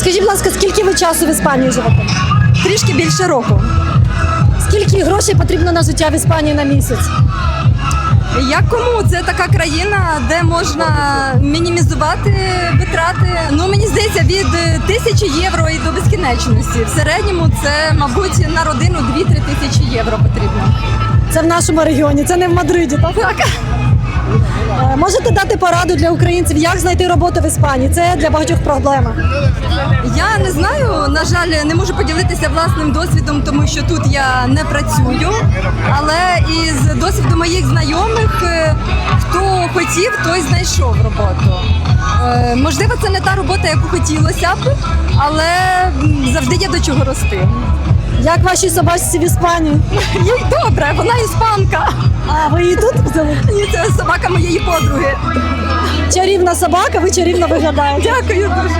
Скажіть, будь ласка, скільки ви часу в Іспанії живете? Трішки більше року. Скільки грошей потрібно на життя в Іспанії на місяць? Як кому? Це така країна, де можна мінімізувати витрати. Ну мені здається, від тисячі євро і до безкінечності. В середньому це, мабуть, на родину 2-3 тисячі євро потрібно. Це в нашому регіоні, це не в Мадриді. Так? Так. Е, Можете дати пораду для українців, як знайти роботу в Іспанії? Це для багатьох проблема. Я не знаю, на жаль, не можу поділитися власним досвідом, тому що тут я не працюю. Але із досвіду моїх знайомих, е, хто хотів, той знайшов роботу. Е, Можливо, це не та робота, яку хотілося б, але завжди є до чого рости. Як вашій собачці в Іспанії? Їй добре, вона іспанка. А ви її тут взяли? Ні, це собака моєї подруги. Чарівна собака, ви чарівно виглядаєте. Дякую дуже.